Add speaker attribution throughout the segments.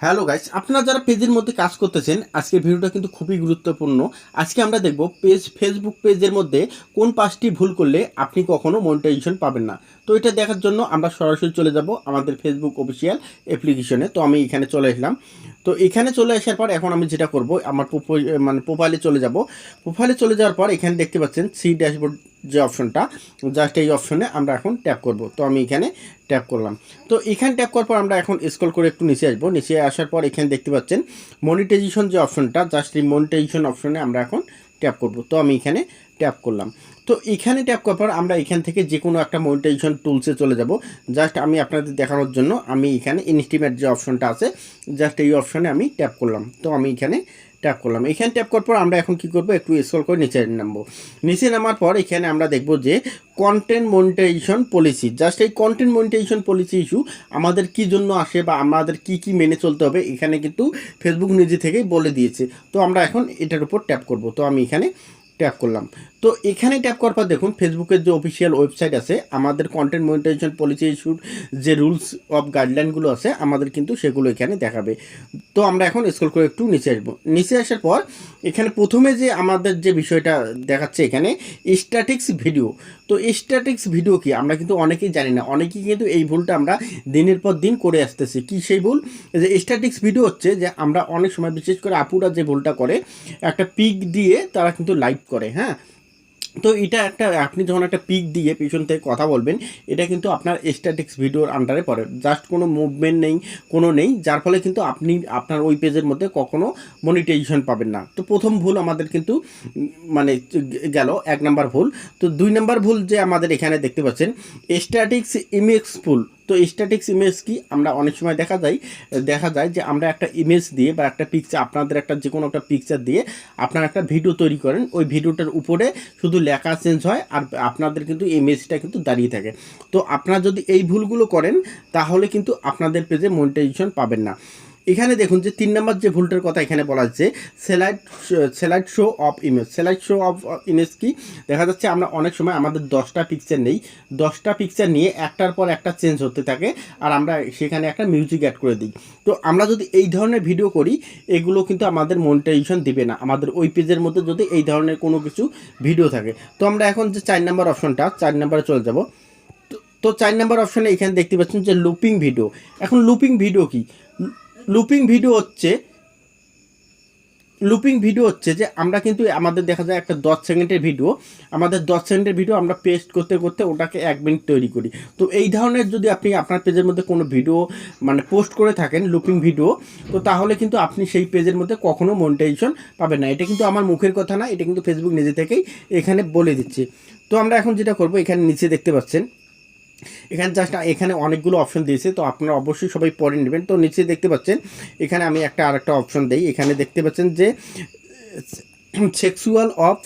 Speaker 1: Hello guys আপনারা যারা পেজের মধ্যে কাজ করতেছেন, আজকের ভিডিওটা কিন্তু খুবই গুরুত্বপূর্ণ। আজকে আমরা দেখব পেজ ফেসবুক পেজের মধ্যে কোন পাঁচটি ভুল করলে আপনি কখনো মনিটাইজেশন পাবেন না। তো এটা দেখার জন্য আমরা সরাসরি চলে যাব আমাদের ফেসবুক অফিসিয়াল অ্যাপ্লিকেশনে তো আমি এখানে চলে আসলাম। তো এখানে চলে আসার পর এখন আমি যেটা করব, আমার মানে প্রোফাইলে চলে যাব। প্রোফাইলে চলে যাওয়ার পর এখানে দেখতে পাচ্ছেন সি ড্যাশবোর্ড যে অপশনটা, জাস্ট এই অপশনে আমরা এখন ট্যাপ করব। তো আমি এখানে ট্যাপ করলাম। তো এখানে ট্যাপ করার পর আমরা এখন স্ক্রল করে একটু নিচে আসব। নিচে আসার পর এখানে দেখতে পাচ্ছেন মনিটাইজেশন যে অপশনটা, জাস্ট এই মনিটাইজেশন অপশনে আমরা এখন ট্যাপ করব। তো আমি এখানে ট্যাপ করলাম। তো এখানে ট্যাপ করার পর আমরা এখান থেকে যে কোনো একটা মনিটাইজেশন টুলসে চলে যাব। জাস্ট আমি আপনাদের দেখানোর জন্য আমি এখানে ইনস্টিমেট যে অপশনটা আছে, জাস্ট এই অপশনে আমি ট্যাপ করলাম। তো আমি এখানে ট্যাপ করলাম। এখানে ট্যাপ করার পর আমরা এখন কি করব? একটু স্ক্রল করে নিচে নামবো। নিচে নামার পর এখানে আমরা দেখব যে কন্টেন্ট মনিটাইজেশন পলিসি জাস্ট এই কন্টেন্ট মনিটাইজেশন পলিসি ইস্যু আমাদের কি জন্য আসে বা আমাদের কি কি মেনে চলতে হবে এখানে কিন্তু ফেসবুক নিজে থেকেই বলে দিয়েছে। তো আমরা এখন এটার উপর ট্যাপ করব। তো আমি এখানে ট্যাপ করলাম। তো এখানে ট্যাপ করার পর দেখুন ফেসবুকের যে অফিসিয়াল ওয়েবসাইট আছে, আমাদের কন্টেন্ট মনিটাইজেশন পলিসি ইস্যুর যে রুলস অফ গাইডলাইনগুলো আছে, আমাদের কিন্তু সেগুলো এখানে দেখাবে। তো আমরা এখন স্কুল করে একটু নিচে আসব। নিচে আসার পর এখানে প্রথমে যে আমাদের যে বিষয়টা দেখাচ্ছে এখানে স্ট্যাটিক্স ভিডিও তো স্ট্যাটিক্স ভিডিও কি? আমরা কিন্তু অনেকেই জানি না। অনেকেই কিন্তু এই ভুলটা আমরা দিনের পর দিন করে আসতেছি। কি সেই ভুল? যে স্ট্যাটিক্স ভিডিও হচ্ছে যে আমরা অনেক সময় বিশেষ করে আপুরা যে ভুলটা করে, একটা পিক দিয়ে তারা কিন্তু লাইভ করে হ্যাঁ? তো এটা একটা, আপনি যখন একটা পিক দিয়ে পিছন থেকে কথা বলবেন, এটা কিন্তু আপনার স্ট্যাটিক্স ভিডিওর আন্ডারে পড়ে। জাস্ট কোনো মুভমেন্ট নেই, কোনো নেই, যার ফলে কিন্তু আপনি, আপনার ওই পেজের মধ্যে কখনো মনিটাইজেশন পাবেন না। তো প্রথম ভুল আমাদের কিন্তু মানে গেল, এক নাম্বার ভুল। তো দুই নাম্বার ভুল যে আমাদের এখানে দেখতে পাচ্ছেন স্ট্যাটিক্স ইমেজ ফুল তো স্ট্যাটিক্স ইমেজ কি? আমরা অনেক সময় দেখা যায় দেখা যায় যে আমরা একটা ইমেজ দিয়ে বা একটা পিকচার আপনাদের একটা যে কোনো একটা পিকচার দিয়ে আপনারা একটা ভিডিও তৈরি করেন। ওই ভিডিওটার উপরে শুধু লেখা চেঞ্জ হয় আর আপনাদের কিন্তু ইমেজটা কিন্তু দাঁড়িয়ে থাকে। তো আপনারা যদি এই ভুলগুলো করেন, তাহলে কিন্তু আপনাদের পেজে মনিটাইজেশন পাবেন না। এখানে দেখুন যে তিন নম্বর যে ভুলটার কথা এখানে বলা হচ্ছে slide slide show of image. Slide show of image কি? দেখা যাচ্ছে আমরা অনেক সময় আমাদের দশটা পিকচার নেই। দশটা পিকচার নিয়ে একটার পর একটা চেঞ্জ হতে থাকে আর আমরা সেখানে একটা মিউজিক অ্যাড করে দিই। তো আমরা যদি এই ধরনের ভিডিও করি, এগুলো কিন্তু আমাদের মনিটাইজেশন দিবে না। আমাদের ওই পেজের মধ্যে যদি এই ধরনের কোনো কিছু ভিডিও থাকে। তো আমরা এখন যে চার নাম্বার অপশনটা চার নাম্বারে চলে যাব। তো চার নাম্বার অপশনে এখানে দেখতে পাচ্ছেন যে লুপিং ভিডিও এখন লুপিং ভিডিও কি? লুপিং ভিডিও হচ্ছে লুপিং ভিডিও হচ্ছে যে আমরা কিন্তু আমাদের দেখা যায় একটা দশ সেকেন্ডের ভিডিও আমাদের দশ সেকেন্ডের ভিডিও আমরা পেস্ট করতে করতে ওটাকে এক মিনিট তৈরি করি। তো এই ধরনের যদি আপনি আপনার পেজের মধ্যে কোনো ভিডিও মানে পোস্ট করে থাকেন লুপিং ভিডিও তো তাহলে কিন্তু আপনি সেই পেজের মধ্যে কখনো মনিটাইজেশন পাবেন না। এটা কিন্তু আমার মুখের কথা না, এটা কিন্তু ফেসবুক নিজে থেকেই এখানে বলে দিচ্ছে। তো আমরা এখন যেটা করব, এখানে নিচে দেখতে পাচ্ছেন এখানে জাস্ট এখানে অনেকগুলো অপশন দিয়েছে, তো আপনারা অবশ্যই সবাই পরে নেবেন। তো নিচে দেখতে পাচ্ছেন, এখানে আমি একটা আর একটা অপশন দিই। এখানে দেখতে পাচ্ছেন যে সেক্সুয়াল অফ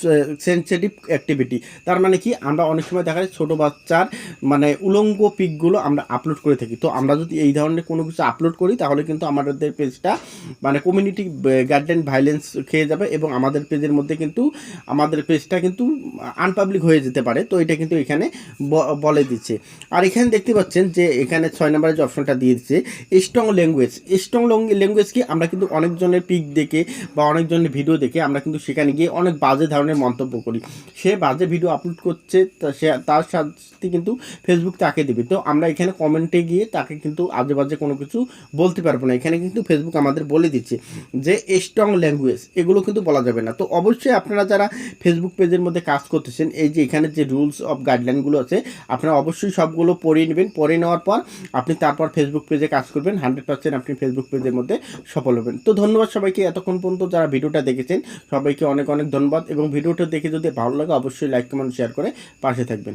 Speaker 1: সেন্সিটিভ অ্যাক্টিভিটি তার মানে কি? আমরা অনেক সময় দেখা যায় ছোটো বাচ্চার মানে উলঙ্গ পিকগুলো আমরা আপলোড করে থাকি। তো আমরা যদি এই ধরনের কোনো কিছু আপলোড করি, তাহলে কিন্তু আমাদের পেজটা মানে কমিউনিটি গার্ডেন ভাইলেন্স খেয়ে যাবে এবং আমাদের পেজের মধ্যে কিন্তু, আমাদের পেজটা কিন্তু আনপাবলিক হয়ে যেতে পারে। তো এটা কিন্তু এখানে বলে দিচ্ছে। আর এখানে দেখতে পাচ্ছেন যে, এখানে ছয় নম্বরের যে অপশনটা দিয়ে দিচ্ছে স্ট্রং ল্যাঙ্গুয়েজ স্ট্রং ল্যাঙ্গুয়েজ কি? আমরা কিন্তু অনেকজনের পিক দেখে বা অনেকজনের ভিডিও দেখে আমরা কিন্তু সেখানে গিয়ে অনেক বাজে ধরনের মন্তব্য করি। সে বাজে ভিডিও আপলোড করছে সে, তার সাথে কিন্তু ফেসবুক তাকে দেবে। তো আমরা এখানে কমেন্টে গিয়ে তাকে কিন্তু আজে বাজে কোনো কিছু বলতে পারব না। এখানে কিন্তু ফেসবুক আমাদের বলে দিচ্ছে যে স্ট্রং ল্যাঙ্গুয়েজ এগুলো কিন্তু বলা যাবে না। তো অবশ্যই আপনারা যারা ফেসবুক পেজের মধ্যে কাজ করতেছেন, এই যে এখানে যে রুলস অফ গাইডলাইনগুলো আছে, আপনারা অবশ্যই সবগুলো পড়ে নেবেন। পড়ে নেওয়ার পর আপনি তারপর ফেসবুক পেজে কাজ করবেন। হান্ড্রেড পার্সেন্ট আপনি ফেসবুক পেজের মধ্যে সফল হবেন। তো ধন্যবাদ সবাইকে। এতক্ষণ পর্যন্ত যারা ভিডিওটা দেখেছেন, সবাইকে অনেক অনেক ধন্যবাদ এবং ভিডিওটা দেখে যদি ভালো লাগে, অবশ্যই লাইক কমেন্ট শেয়ার করে পাশে থাকবেন।